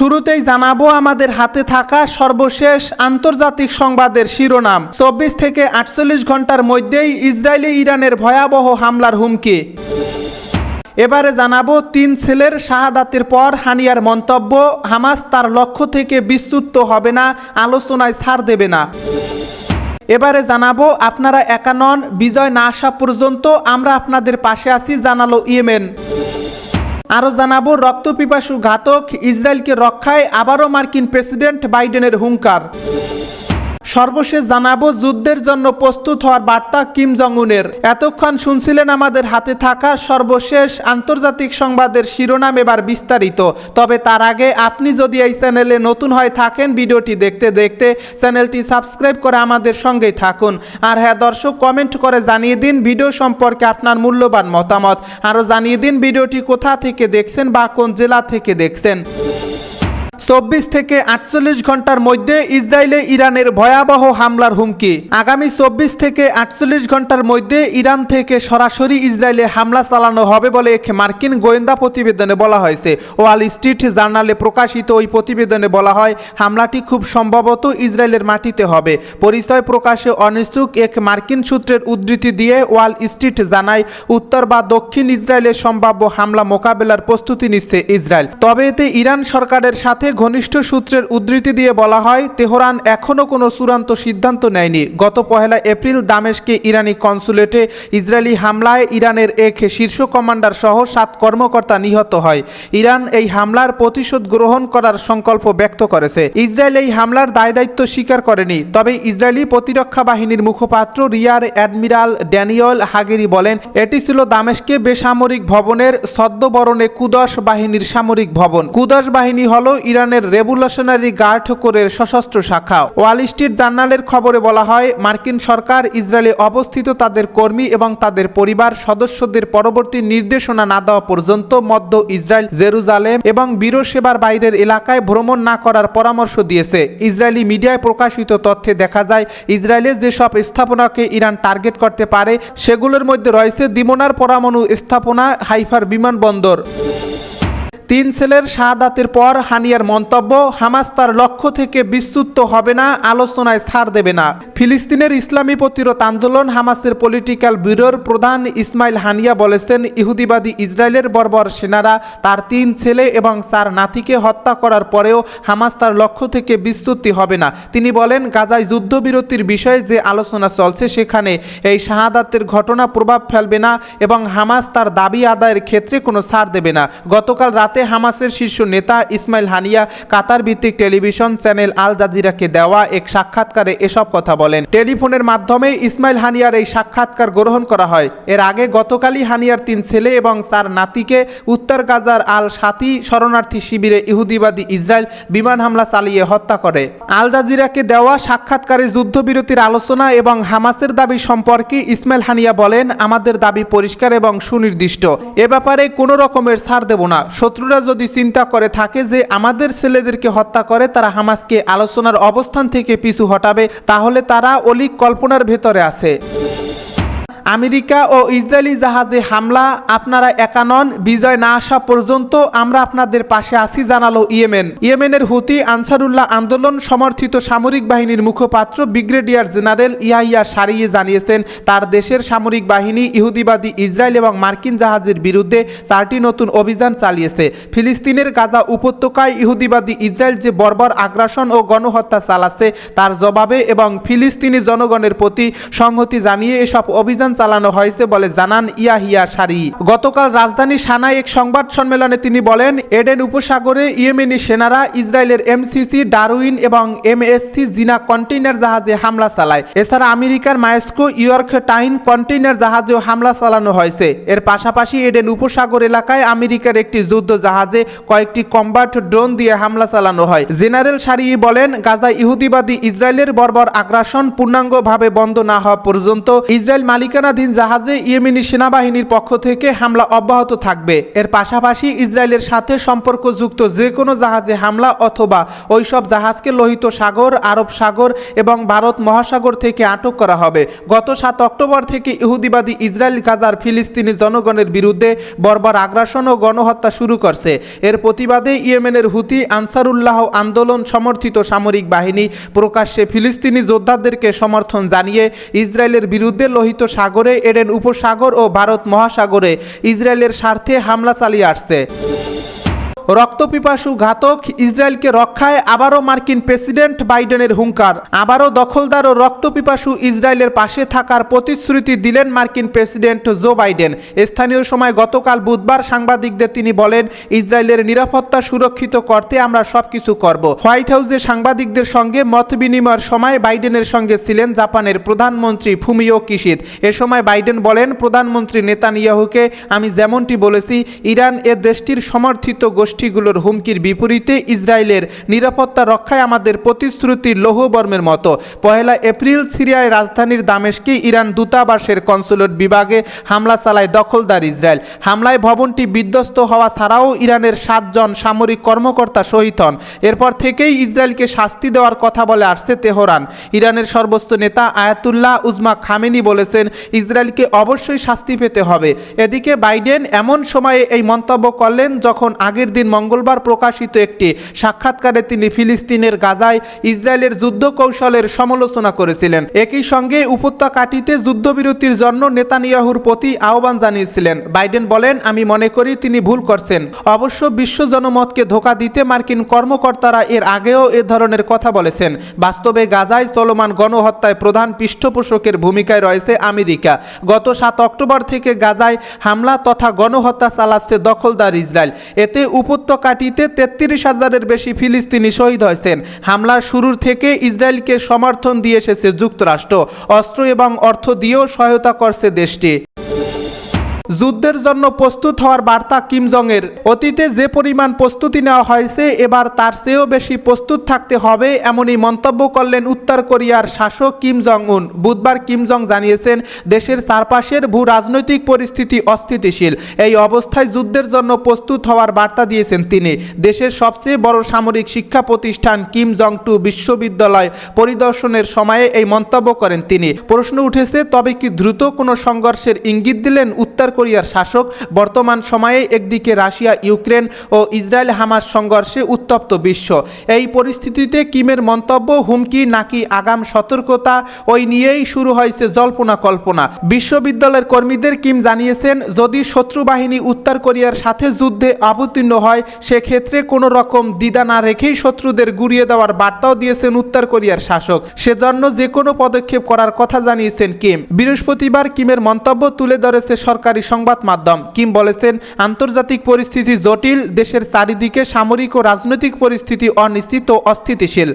শুরুতেই জানাব আমাদের হাতে থাকা সর্বশেষ আন্তর্জাতিক সংবাদের শিরোনাম। চব্বিশ থেকে আটচল্লিশ ঘণ্টার মধ্যেই ইসরায়েলি ইরানের ভয়াবহ হামলার হুমকি। এবারে জানাব তিন ছেলের শাহাদাতের পর হানিয়ার মন্তব্য, হামাস তার লক্ষ্য থেকে বিচ্যুত হবে না, আলোচনায় ছাড় দেবে না। এবারে জানাব আপনারা একা নন, বিজয় না আসা পর্যন্ত আমরা আপনাদের পাশে আছি, জানালো ইয়েমেন। আরও জানাব রক্তপিপাসু ঘাতক ইসরায়েলকে রক্ষায় আবারও মার্কিন প্রেসিডেন্ট বাইডেনের হুঙ্কার। সর্বশেষ জানাব, যুদ্ধের জন্য প্রস্তুত হওয়ার বার্তা কিম জং উনের এতক্ষণ শুনছিলেন আমাদের হাতে থাকা সর্বশেষ আন্তর্জাতিক সংবাদের শিরোনাম এবার বিস্তারিত। তবে তার আগে আপনি যদি এই চ্যানেলে নতুন হয়ে থাকেন, ভিডিওটি দেখতে দেখতে চ্যানেলটি সাবস্ক্রাইব করে আমাদের সঙ্গেই থাকুন। আর হ্যাঁ দর্শক, কমেন্ট করে জানিয়ে দিন ভিডিও সম্পর্কে আপনার মূল্যবান মতামত। আরও জানিয়ে দিন ভিডিওটি কোথা থেকে দেখছেন বা কোন জেলা থেকে দেখছেন। চব্বিশ থেকে আটচল্লিশ ঘণ্টার মধ্যে ইসরায়েলে ইরানের ভয়াবহ হামলার হুমকি। আগামী চব্বিশ থেকে আটচল্লিশ ঘণ্টার মধ্যে ইরান থেকে সরাসরি ইসরায়েলে হামলা চালানো হবে বলে এক মার্কিন গোয়েন্দা প্রতিবেদনে বলা হয়েছে। ওয়াল স্ট্রিট জার্নালে প্রকাশিত ওই প্রতিবেদনে বলা হয়, হামলাটি খুব সম্ভবত ইসরায়েলের মাটিতে হবে। পরিচয় প্রকাশে অনিচ্ছুক এক মার্কিন সূত্রের উদ্ধৃতি দিয়ে ওয়াল স্ট্রিট জানায়, উত্তর বা দক্ষিণ ইসরায়েলের সম্ভাব্য হামলা মোকাবেলার প্রস্তুতি নিচ্ছে ইসরায়েল। তবে এতে ইরান সরকারের সাথে ঘনিষ্ঠ সূত্রের উদ্ধৃতি দিয়ে বলা হয়, তেহরান এখনও কোনো চূড়ান্ত সিদ্ধান্ত নেয়নি। গত পহেলা এপ্রিল দামেশকে ইরানি কনসুলেটে ইসরায়েলি হামলায় ইরানের এক শীর্ষ কমান্ডার সহ সাত কর্মকর্তা নিহত হয়। ইরান এই হামলার প্রতিশোধ গ্রহণ করার সংকল্প ব্যক্ত করেছে। ইসরায়েল এই হামলার দায় দায়িত্ব স্বীকার করেনি। তবে ইসরায়েলি প্রতিরক্ষা বাহিনীর মুখপাত্র রিয়ার অ্যাডমিরাল ড্যানিয়েল হাগেরি বলেন, এটি ছিল দামেশকে বেসামরিক ভবনের সদ্যবরণে কুদস বাহিনীর সামরিক ভবন। কুদস বাহিনী হলো ইরানের রেভুলেশনারি গার্ড কোরের সশস্ত্র শাখা। ওয়াল স্ট্রিট জার্নালের খবরে বলা হয়, মার্কিন সরকার ইসরায়েলে অবস্থিত তাদের কর্মী এবং তাদের পরিবার, সদস্যদের পরবর্তী নির্দেশনা না দেওয়া পর্যন্ত মধ্য ইসরায়েল, জেরুজালেম এবং বীরো সেবার বাইরের এলাকায় ভ্রমণ না করার পরামর্শ দিয়েছে। ইসরায়েলি মিডিয়ায় প্রকাশিত তথ্যে দেখা যায় ইসরায়েলের যেসব স্থাপনাকে ইরান টার্গেট করতে পারে, সেগুলোর মধ্যে রয়েছে দিমোনার পরমাণু স্থাপনা হাইফার বিমানবন্দর। তিন ছেলের শাহাদাতের পর হানিয়ার মন্তব্য, হামাস তার লক্ষ্য থেকে বিস্তুত হবে না, আলোচনায় ছাড় দেবে না। ফিলিস্তিনের ইসলামী প্রতিরোধ আন্দোলন হামাসের পলিটিক্যাল ব্যুরোর প্রধান ইসমাইল হানিয়া বলেছেন, ইহুদিবাদী ইসরায়েলের বর্বর সেনারা তার তিন ছেলে এবং চার নাতিকে হত্যা করার পরেও হামাস তার লক্ষ্য থেকে বিস্তুতি হবে না। তিনি বলেন, গাজায় যুদ্ধবিরতির বিষয়ে যে আলোচনা চলছে সেখানে এই শাহাদাতের ঘটনা প্রভাব ফেলবে না এবং হামাস তার দাবি আদায়ের ক্ষেত্রে কোনো ছাড় দেবে না। গতকাল রাতে হামাসের শীর্ষ নেতা ইসমাইল হানিয়া কাতার ভিত্তিক টেলিভিশন চ্যানেল আল জাজিরাকে দেওয়া এক সাক্ষাৎকারে এসব কথা বলেন। টেলিফোনের মাধ্যমে ইসমাইল হানিয়ার এই সাক্ষাৎকার গ্রহণ করা হয়। এর আগে গতকালই হানিয়ার তিন ছেলে এবং চার নাতিকে উত্তর গাজার আল সাতি শরণার্থী শিবিরে ইহুদিবাদী ইসরায়েল বিমান হামলা চালিয়ে হত্যা করে। আল জাজিরাকে দেওয়া সাক্ষাৎকারে যুদ্ধবিরতির আলোচনা এবং হামাসের দাবি সম্পর্কে ইসমাইল হানিয়া বলেন, আমাদের দাবি পরিষ্কার এবং সুনির্দিষ্ট। এ ব্যাপারে কোনো রকমের ছাড় দেব না। শত্রুরা যদি চিন্তা করে, থাকে যে আমাদের ছেলেদেরকে হত্যা করে, তারা হামাসকে আলোচনার অবস্থান থেকে পিছু হটাবে, তাহলে তারা অলিক কল্পনার ভেতরে আছে। আমেরিকা ও ইসরায়েলি জাহাজে হামলা, আপনারা একা নন, বিজয় না আসা পর্যন্ত আমরা আপনাদের পাশে আছি, জানালো ইয়েমেন। ইয়েমেনের হুতি আনসারুল্লাহ আন্দোলন সমর্থিত সামরিক বাহিনীর মুখপাত্র ব্রিগেডিয়ার জেনারেল ইয়াহিয়া সারিয়ে জানিয়েছেন, তার দেশের সামরিক বাহিনী ইহুদিবাদী ইসরায়েল এবং মার্কিন জাহাজের বিরুদ্ধে চারটি নতুন অভিযান চালিয়েছে। ফিলিস্তিনের গাজা উপত্যকায় ইহুদিবাদী ইসরায়েল যে বর্বর আগ্রাসন ও গণহত্যা চালাচ্ছে, তার জবাবে এবং ফিলিস্তিনি জনগণের প্রতি সংহতি জানিয়ে এসব অভিযান চালানো হয়েছে বলে জানান ইয়াহিয়া সারি। গতকাল রাজধানী সানায় এক সংবাদ সম্মেলনে তিনি বলেন, এডেন উপসাগরে ইয়েমেনি সেনারা ইসরায়েলের এমসিসি, ডারউইন এবং এমএসসি জিনা কন্টেইনার জাহাজে হামলা চালায়। এছাড়া আমেরিকার মায়েস্কো, ইয়র্ক টাইন কন্টেইনার জাহাজেও হামলা চালানো হয়েছে। এর পাশাপাশি এডেন উপসাগর এলাকায় আমেরিকার একটি যুদ্ধ জাহাজে কয়েকটি কম্বাট ড্রোন দিয়ে হামলা চালানো হয়। জেনারেল সারি বলেন, গাজা ইহুদিবাদী ইসরায়েলের বর্বর আগ্রাসন পূর্ণাঙ্গভাবে বন্ধ না হওয়া পর্যন্ত ইসরায়েল মালিকানা মালিকানাধীন জাহাজে ইয়েমেনি সেনাবাহিনীর পক্ষ থেকে হামলা অব্যাহত থাকবে। এর পাশাপাশি ইসরায়েলের সাথে সম্পর্কযুক্ত যে কোনো জাহাজে হামলা অথবা ওইসব জাহাজকে লোহিত সাগর, আরব সাগর এবং ভারত মহাসাগর থেকে আটক করা হবে। গত সাত অক্টোবর থেকে ইহুদিবাদী ইসরায়েল, গাজার ফিলিস্তিনি জনগণের বিরুদ্ধে বর্বর আগ্রাসন ও গণহত্যা শুরু করছে। এর প্রতিবাদে ইয়েমেনের হুতি আনসারুল্লাহ আন্দোলন সমর্থিত সামরিক বাহিনী প্রকাশ্যে ফিলিস্তিনি যোদ্ধাদেরকে সমর্থন জানিয়ে ইসরায়েলের বিরুদ্ধে লোহিত সাগরে এডেন উপসাগর ও ভারত মহাসাগরে ইসরায়েলের স্বার্থে হামলা চালিয়ে আসছে। রক্তপিপাসু ঘাতক ইসরায়েলকে রক্ষায় আবারও মার্কিন প্রেসিডেন্ট বাইডেনের হুঙ্কার। আবারও দখলদার ও রক্তপিপাসু ইসরায়েলের পাশে থাকার প্রতিশ্রুতি দিলেন মার্কিন প্রেসিডেন্ট জো বাইডেন। স্থানীয় সময় গতকাল বুধবার সাংবাদিকদের তিনি বলেন, ইসরায়েলের নিরাপত্তা সুরক্ষিত করতে আমরা সব কিছু করব। হোয়াইট হাউসে সাংবাদিকদের সঙ্গে মত বিনিময়ের সময় বাইডেনের সঙ্গে ছিলেন জাপানের প্রধানমন্ত্রী ফুমিও কিশিদ। এ সময় বাইডেন বলেন, প্রধানমন্ত্রী নেতানিয়াহুকে আমি যেমনটি বলেছি, ইরান এ দেশটির সমর্থিত গোষ্ঠীগুলোর হুমকির বিপরীতে ইসরায়েলের নিরাপত্তা রক্ষায় আমাদের প্রতিশ্রুতি লৌহবর্মের মতো। পহেলা এপ্রিল সিরিয়ায় রাজধানীর দামেশকে ইরান দূতাবাসের কনসুলেট বিভাগে হামলা চালায় দখলদার ইসরায়েল। হামলায় ভবনটি বিধ্বস্ত হওয়া ছাড়াও ইরানের সাতজন সামরিক কর্মকর্তা শহীদ হন। এরপর থেকেই ইসরায়েলকে শাস্তি দেওয়ার কথা বলে আসছে তেহরান। ইরানের সর্বোচ্চ নেতা আয়াতুল্লাহ উজমা খামেনি বলেছেন, ইসরায়েলকে অবশ্যই শাস্তি পেতে হবে। এদিকে বাইডেন এমন সময়ে এই মন্তব্য করলেন যখন আগের দিন মঙ্গলবার প্রকাশিত একটি সাক্ষাৎকারে তিনি ফিলিস্তিনের গাজায় ইসরায়েলের যুদ্ধ কৌশলের সমালোচনা করেছিলেন। একই সঙ্গে উপত্যকাটিতে যুদ্ধবিরতির জন্য নেতানিয়াহুর প্রতি আহ্বান জানিয়েছিলেন। বাইডেন বলেন, আমি মনে করি তিনি ভুল করছেন। অবশ্য বিশ্ব জনমতকে ধোকা দিতে মার্কিন কর্মকর্তারা এর আগেও এ ধরনের কথা বলেছেন। বাস্তবে গাজায় চলমান গণহত্যায় প্রধান পৃষ্ঠপোষকের ভূমিকায় রয়েছে আমেরিকা। গত সাত অক্টোবর থেকে গাজায় হামলা তথা গণহত্যা চালাচ্ছে দখলদার ইসরায়েল। এতে উপত্যকাটিতে তেত্রিশ হাজারের বেশি ফিলিস্তিনি শহীদ হয়েছেন। হামলার শুরুর থেকে ইসরায়েলকে সমর্থন দিয়ে এসেছে যুক্তরাষ্ট্র। অস্ত্র এবং অর্থ দিয়েও সহায়তা করছে দেশটি। যুদ্ধের জন্য প্রস্তুত হওয়ার বার্তা কিম জংয়ের অতীতে যে পরিমাণ প্রস্তুতি নেওয়া হয়েছে, এবার তার চেয়েও বেশি প্রস্তুত থাকতে হবে এমনই মন্তব্য করলেন উত্তর কোরিয়ার শাসক কিম জং উন বুধবার কিম জং জানিয়েছেন, দেশের চারপাশের ভূ রাজনৈতিক পরিস্থিতি অস্থিতিশীল। এই অবস্থায় যুদ্ধের জন্য প্রস্তুত হওয়ার বার্তা দিয়েছেন তিনি। দেশের সবচেয়ে বড় সামরিক শিক্ষা প্রতিষ্ঠান কিম জং টু বিশ্ববিদ্যালয় পরিদর্শনের সময়ে এই মন্তব্য করেন তিনি। প্রশ্ন উঠেছে, তবে কি দ্রুত কোনো সংঘর্ষের ইঙ্গিত দিলেন উত্তর কোরিয়ার শাসক, বর্তমান সময়ে একদিকে রাশিয়া, ইউক্রেন ও ইসরায়েল হামাস সংঘর্ষে উত্তপ্ত বিশ্ব। এই পরিস্থিতিতে কিমের মন্তব্য, হুমকি নাকি আগাম সতর্কতা, ওই নিয়েই শুরু হয়েছে জল্পনা কল্পনা। বিশ্ববিদ্যালয়ের কর্মীদের কিম জানিয়েছেন, যদি শত্রু বাহিনী উত্তর কোরিয়ার সাথে যুদ্ধে অবতীর্ণ হয়, সেক্ষেত্রে কোনো রকম দ্বিধা না রেখেই শত্রুদের গুড়িয়ে দেওয়ার বার্তাও দিয়েছেন উত্তর কোরিয়ার শাসক। সেজন্য যে কোনো পদক্ষেপ করার কথা জানিয়েছেন কিম। বৃহস্পতিবার কিমের মন্তব্য তুলে ধরেছে সরকারি সংবাদ মাধ্যম। কিম বলেছেন, আন্তর্জাতিক পরিস্থিতি জটিল, দেশের চারিদিকে সামরিক ও রাজনৈতিক পরিস্থিতি অনিশ্চিত ও অস্থিতিশীল।